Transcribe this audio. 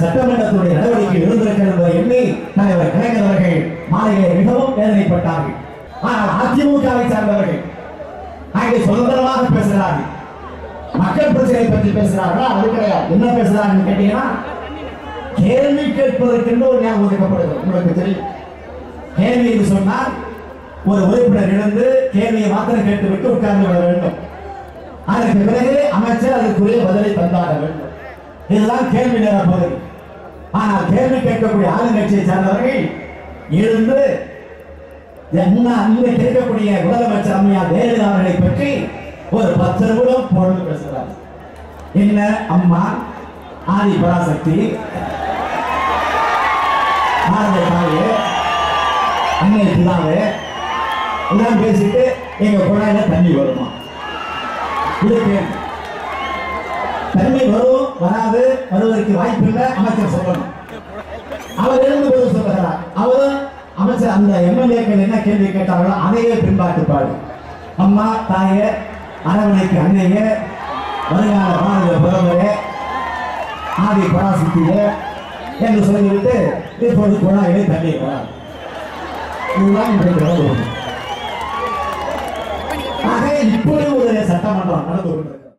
சட்டமன்றத்துடைய நடவடிக்கை விழுந்திருக்கிறது என்பதை எண்ணி தலைவர் கலைஞர் அவர்கள் மாலையிலே மிகவும் வேதனைப்பட்டார்கள். ஆனால் அதிமுகவை சார்ந்தவர்கள் அங்கே சுதந்திரமாக பேசுகிறார்கள். மக்கள் பிரச்சனை பற்றி பேசுகிறார்களா? அது கிடையாது. என்ன பேசுகிறார்கள் கேட்டீங்கன்னா கேள்வி கேட்பதற்கென்று ஒரு ஞாபகம் ஒதுக்கப்படுது உங்களுக்கு தெரியும். கேள்வி என்று சொன்னால் ஒரு உறுப்பினர் இருந்து கேள்வியை மாத்திரம் கேட்டுவிட்டு உட்கார்ந்து விட வேண்டும். அதற்கு பிறகு அமைச்சர் அதுக்குரிய பதிலை தந்தாக வேண்டும் இதுதான் கேள்வி நேர பகுதி ஆனால் கேள்வி கேட்கக்கூடிய ஆளுங்கட்சியை சார்ந்தவர்கள் இருந்து என்ன அங்கே கேட்கக்கூடிய முதலமைச்சர் அம்மையார் ஜெயலலிதா அவர்களை பற்றி ஒரு பத்து நிமிடம் பொழுது பேசுகிறார் என்ன அம்மா ஆதி பராசக்தி பாரத தாயே அன்னை பிதாவே இதெல்லாம் பேசிட்டு எங்க குழாயில தண்ணி வருமா? இது கேள்வி வரும் வராது வருவதற்கு வாய்ப்பு இல்லை அமைச்சர் சொல்லணும். அவர் எழுந்து போது சொல்லுகிறார் அவரும் அமைச்சர் அந்த எம்எல்ஏக்கள் என்ன கேள்வி கேட்டார்களோ அதையே பின்பாட்டுப்பாடு அம்மா தாயே அரவணைக்கு அன்னையே வருங்கால மாநில பிரதமரே ஆதி பராசக்தியே என்று சொல்லிவிட்டு இப்போது குழாயிலே தண்ணீர் இதுதான் இன்றைக்கு ஆக இப்படி ஒரு சட்டமன்றம் நடந்து கொண்டிருக்கிறது.